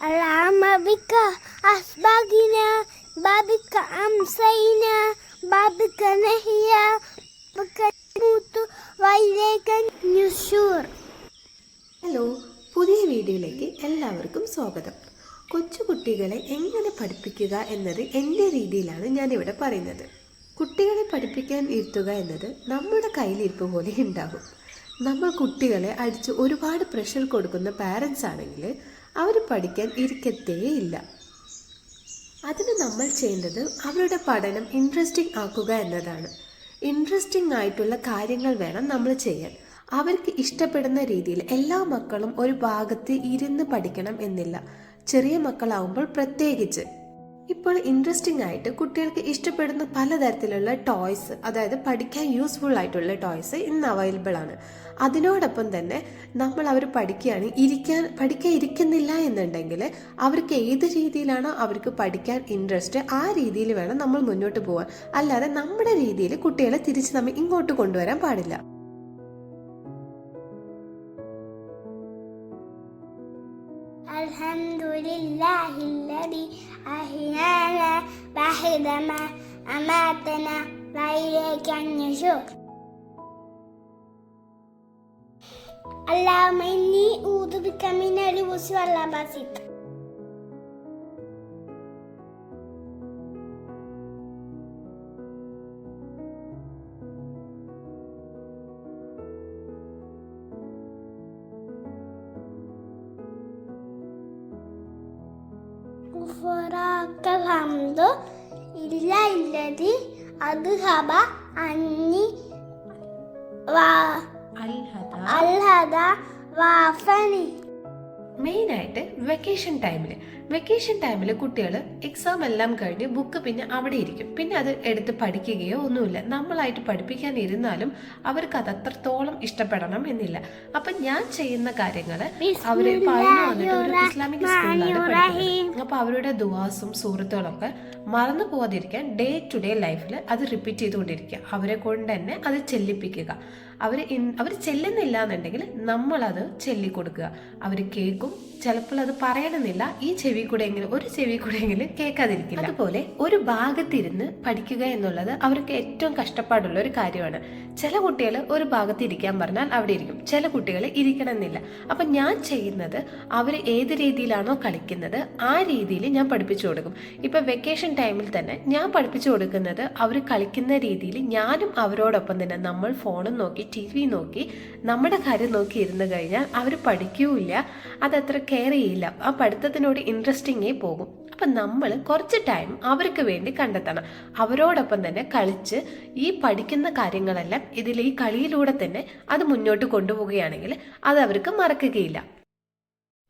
اللهم بك أسبقنا بابك أمسينا بابك نحيا بك نموت وإليك النشور hello പുതിയ വീഡിയോയിലേക്ക് എല്ലാവർക്കും സ്വാഗതം കൊച്ചു കുട്ടികളെ എങ്ങനെ പഠിപ്പിക്കുക എന്നത് എൻ്റെ രീതിയിലാണ് ഞാനിവിടെ പറയുന്നത് കുട്ടികളെ പഠിപ്പിക്കാൻ ഇരുത്തുക എന്നത് നമ്മുടെ കയ്യിലിരിപ്പ് പോലെ ഉണ്ടാകും നമ്മൾ കുട്ടികളെ അടിച്ച് ഒരുപാട് പ്രഷർ കൊടുക്കുന്ന പാരൻസ് ആണെങ്കിൽ അവർ പഠിക്കാൻ ഇരിക്കത്തേയില്ല. അതിന് നമ്മൾ ചെയ്യേണ്ടത് അവരുടെ പഠനം ഇൻട്രസ്റ്റിംഗ് ആക്കുക എന്നതാണ്. ഇൻട്രസ്റ്റിംഗ് ആയിട്ടുള്ള കാര്യങ്ങൾ വേണം നമ്മൾ ചെയ്യാൻ. അവർക്ക് ഇഷ്ടപ്പെടുന്ന രീതിയിൽ എല്ലാ മക്കളും ഒരു ഭാഗത്ത് ഇരുന്ന് പഠിക്കണം എന്നില്ല. ചെറിയ മക്കളാവുമ്പോൾ പ്രത്യേകിച്ച്. ഇപ്പോൾ ഇൻട്രസ്റ്റിംഗ് ആയിട്ട് കുട്ടികൾക്ക് ഇഷ്ടപ്പെടുന്ന പലതരത്തിലുള്ള ടോയ്സ് അതായത് പഠിക്കാൻ യൂസ്ഫുൾ ആയിട്ടുള്ള ടോയ്സ് ഇന്ന് അവൈലബിൾ ആണ് അതിനോടൊപ്പം തന്നെ നമ്മൾ അവർ പഠിക്കുകയാണ് ഇരിക്കാൻ പഠിക്കാൻ ഇരിക്കുന്നില്ല എന്നുണ്ടെങ്കിൽ അവർക്ക് ഏത് രീതിയിലാണോ അവർക്ക് പഠിക്കാൻ ഇൻട്രസ്റ്റ് ആ രീതിയിൽ വേണം നമ്മൾ മുന്നോട്ട് പോകാൻ അല്ലാതെ നമ്മുടെ രീതിയിൽ കുട്ടികളെ തിരിച്ച് നമ്മൾ ഇങ്ങോട്ട് കൊണ്ടുവരാൻ പാടില്ല الحمد لله الذي أحيانا بعدما أماتنا وإليك النشور اللهم إني أعوذ بك من الوس والبسيط ഗുഫറാക്ക ഹംദു ഇല്ല ഇല്ലതി അദ്ഹബ അന്നി അൽഹദ വാഫനി. മെയിനായിട്ട് വെക്കേഷൻ ടൈമിൽ വെക്കേഷൻ ടൈമിൽ കുട്ടികൾ എക്സാം എല്ലാം കഴിഞ്ഞ് ബുക്ക് പിന്നെ അവിടെ ഇരിക്കും. പിന്നെ അത് എടുത്ത് പഠിക്കുകയോ ഒന്നുമില്ല. നമ്മളായിട്ട് പഠിപ്പിക്കാൻ ഇരുന്നാലും അവർക്ക് അത് അത്രത്തോളം ഇഷ്ടപ്പെടണം എന്നില്ല. അപ്പം ഞാൻ ചെയ്യുന്ന കാര്യങ്ങൾ അവർ വന്നിട്ട് ഒരു ഇസ്ലാമിക് സ്കൂളിലാണ് പഠിക്കുന്നത് അപ്പൊ അവരുടെ ദുവാസും സുഹൃത്തുക്കളൊക്കെ മറന്നു പോകാതിരിക്കാൻ ഡേ ടു ഡേ ലൈഫിൽ അത് റിപ്പീറ്റ് ചെയ്തുകൊണ്ടിരിക്കുക. അവരെ കൊണ്ട് തന്നെ അത് ചെല്ലിപ്പിക്കുക. അവർ അവർ ചെല്ലുന്നില്ല എന്നുണ്ടെങ്കിൽ നമ്മളത് ചൊല്ലിക്കൊടുക്കുക. അവർ കേൾക്കും. ചിലപ്പോൾ അത് പറയണമെന്നില്ല. ഈ ചെവി കൂടെയെങ്കിലും ഒരു ചെവി കൂടെയെങ്കിലും കേൾക്കാതിരിക്കില്ല. അതുപോലെ ഒരു ഭാഗത്തിരുന്ന് പഠിക്കുക എന്നുള്ളത് അവർക്ക് ഏറ്റവും കഷ്ടപ്പാടുള്ള ഒരു കാര്യമാണ്. ചില കുട്ടികൾ ഒരു ഭാഗത്ത് ഇരിക്കാൻ പറഞ്ഞാൽ അവിടെ ഇരിക്കും. ചില കുട്ടികൾ ഇരിക്കണമെന്നില്ല. അപ്പം ഞാൻ ചെയ്യുന്നത് അവർ ഏത് രീതിയിലാണോ കളിക്കുന്നത് ആ രീതിയിൽ ഞാൻ പഠിപ്പിച്ചു കൊടുക്കും. ഇപ്പം വെക്കേഷൻ ടൈമിൽ തന്നെ ഞാൻ പഠിപ്പിച്ചു കൊടുക്കുന്നത് അവർ കളിക്കുന്ന രീതിയിൽ ഞാനും അവരോടൊപ്പം തന്നെ നമ്മൾ ഫോണും നോക്കി ടി വി നോക്കി നമ്മുടെ കാര്യം നോക്കി ഇരുന്ന് കഴിഞ്ഞാൽ അവർ പഠിക്കൂല അതത്ര കെയർ ചെയ്യില്ല. ആ പഠിത്തത്തിനോട് ഇൻട്രസ്റ്റിങ്ങേ പോകും. അപ്പം നമ്മൾ കുറച്ച് ടൈം അവർക്ക് വേണ്ടി കണ്ടെത്തണം. അവരോടൊപ്പം തന്നെ കളിച്ച് ഈ പഠിക്കുന്ന കാര്യങ്ങളെല്ലാം ഇതിൽ ഈ കളിയിലൂടെ തന്നെ അത് മുന്നോട്ട് കൊണ്ടുപോവുകയാണെങ്കിൽ അത് അവർക്ക് മറക്കുകയില്ല.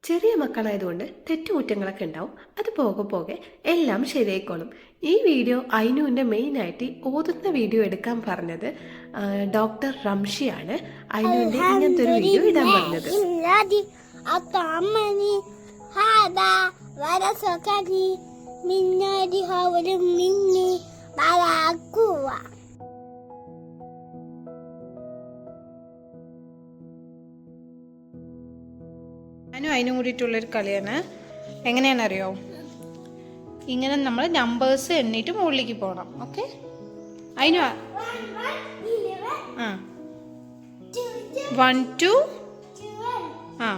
ചെറിയ മക്കളായതുകൊണ്ട് തെറ്റുകുറ്റങ്ങളൊക്കെ ഉണ്ടാവും. അത് പോകെ പോകെ എല്ലാം ശരിയായിക്കോളും. ഈ വീഡിയോ അയിനുവിന്റെ മെയിനായിട്ട് ഓതുന്ന വീഡിയോ എടുക്കാൻ പറഞ്ഞത് ഡോക്ടർ റംഷിയാണ്. അയിനുവിന്റെ ഇങ്ങനത്തെ ഒരു വീഡിയോ ഇടാൻ പറഞ്ഞത്. മിന്നാടി ഹവലും മിന്നി പറഞ്ഞു അതിനും കൂടിയിട്ടുള്ളൊരു കളിയാണ്. എങ്ങനെയാണെന്നറിയോ? ഇങ്ങനെ നമ്മൾ നമ്പേഴ്സ് എണ്ണിയിട്ട് മുകളിലേക്ക് പോകണം ഓക്കെ അതിന് ആ വൺ ടു ആ.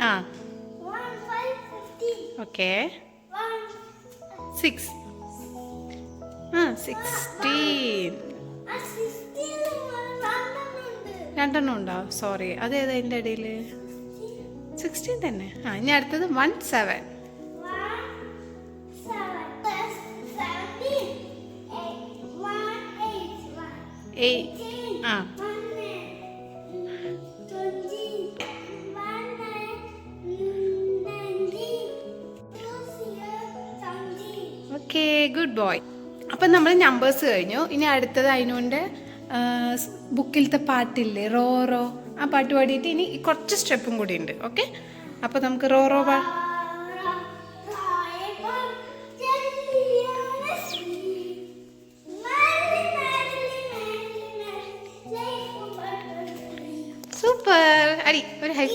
ആ. ഓക്കെ സിക്സ് ആ സിക്സ്റ്റീൻ രണ്ടെണ്ണം ഉണ്ടാവും സോറി അത് ഏതാ അതിന്റെ ഇടയിൽ സിക്സ്റ്റീൻ തന്നെ. ആ ഇനി അടുത്തത് വൺ സെവൻ ആ. ഓക്കെ ഗുഡ് ബോയ് അപ്പം നമ്മൾ നമ്പേഴ്സ് കഴിഞ്ഞു. ഇനി അടുത്തത് അതിനുകൊണ്ട് ബുക്കിലത്തെ പാട്ടില്ലേ റോ റോ ആ പാട്ട് പാടിയിട്ട് ഇനി കുറച്ച് സ്റ്റെപ്പും കൂടി ഉണ്ട് ഓക്കെ അപ്പോൾ നമുക്ക് റോ റോ പാ. സൂപ്പർ അടി ഒരു ഹൈ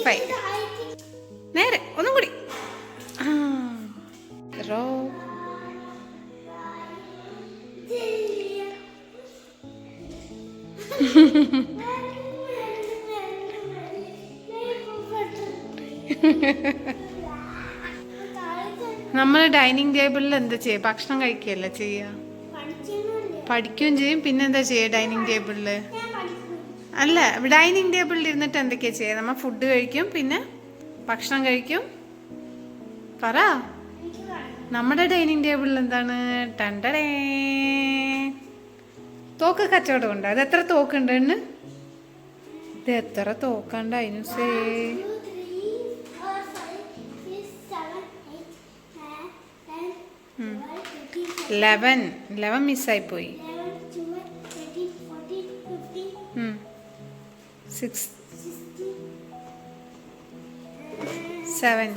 നേരെ ഒന്നും കൂടി നമ്മൾ ഡൈനിങ് ടേബിളിൽ എന്താ ചെയ്യുക ഭക്ഷണം കഴിക്കുകയല്ല ചെയ്യുക പഠിക്കുകയും ചെയ്യും. പിന്നെ എന്താ ചെയ്യുക ഡൈനിങ് ടേബിളിൽ അല്ല ഡൈനിങ് ടേബിളിൽ ഇരുന്നിട്ട് എന്തൊക്കെയാ ചെയ്യുക നമ്മൾ ഫുഡ് കഴിക്കും പിന്നെ ഭക്ഷണം കഴിക്കും. പറ. നമ്മുടെ ഡൈനിങ് ടേബിളിൽ എന്താണ്? ടണ്ടടേ. തോക്ക് കച്ചവടം ഉണ്ട്? അത് എത്ര തോക്കുണ്ട് ഇത് എത്ര തോക്കണ്ട അതിനുസേ ലെവൻ ലെവൻ മിസ്സായി പോയി. സിക്സ് സെവൻ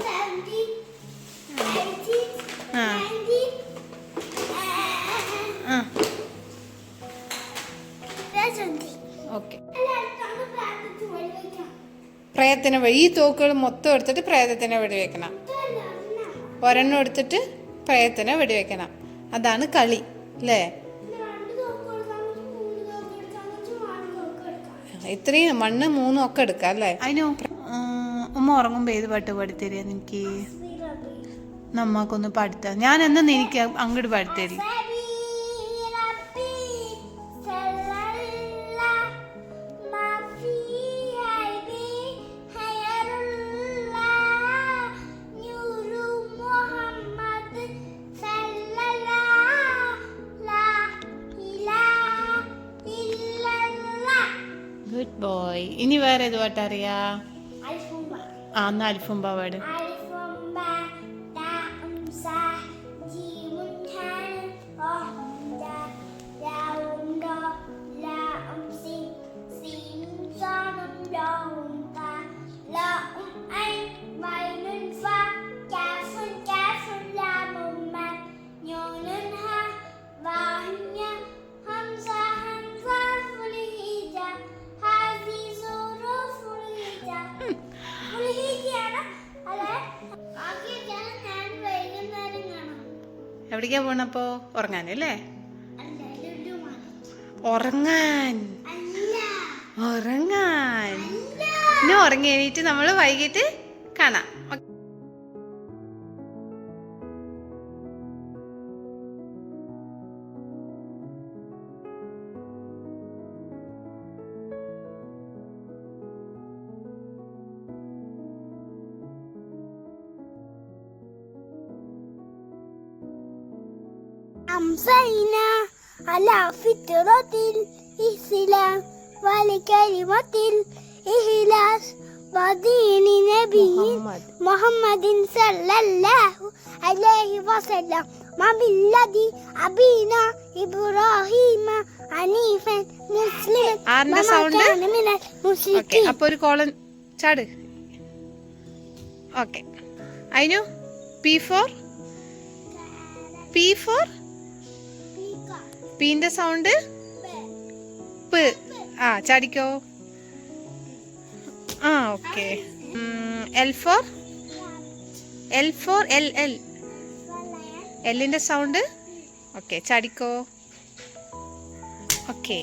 ആ. ആ. ഓക്കെ പ്രയത്നം വഴി ഈ തോക്കുകൾ മൊത്തം എടുത്തിട്ട് പ്രേതത്തിനെ വെടിവെക്കണം ഒരെണ്ണം എടുത്തിട്ട് പ്രയത്തിനെ വെടിവെക്കണം അതാണ് കളി അല്ലേ ഇത്രയും മണ്ണ് മൂന്നും ഒക്കെ എടുക്കാം അല്ലേ അതിനോ ഉമ്മ ഉറങ്ങുമ്പോൾ ഏത് പാട്ട് പാടിത്തരിക എനിക്ക് നമ്മക്കൊന്ന് പാടിത്ത ഞാൻ എന്നാ എനിക്ക് അങ്ങോട്ട് പാടിത്തരി. വേറെ ഏത് പാട്ട് അറിയാ ആ എന്നാ അൽഫും പാവാട് എവിടേക്കാ പോണപ്പോ? ഉറങ്ങാനല്ലേ? ഉറങ്ങാൻ. ഉറങ്ങാൻ. ഇനി ഉറങ്ങി എണീറ്റ് നമ്മൾ വൈകിട്ട് കാണാം. أمسينا على فطرة الإسلام ولكلمة الإخلاص ودين نبي محمد صلى الله عليه وسلم وبالذي أبينا إبراهيم حنيفا مسلما ആറിന്റെ وما സൗണ്ട് كان من ഓക്കെ المشركين അപ്പൊ ഒരു കോളൻ ചാട് ഓക്കെ അതിനു പി ഫോർ പി ഫോർ പീന്റെ സൗണ്ട്? പ്. ആ ചാടിക്കോ. ആ okay. L four L four L L എല്ലിന്റെ സൗണ്ട്? ഓക്കെ ചാടിക്കോ. ഓക്കെ.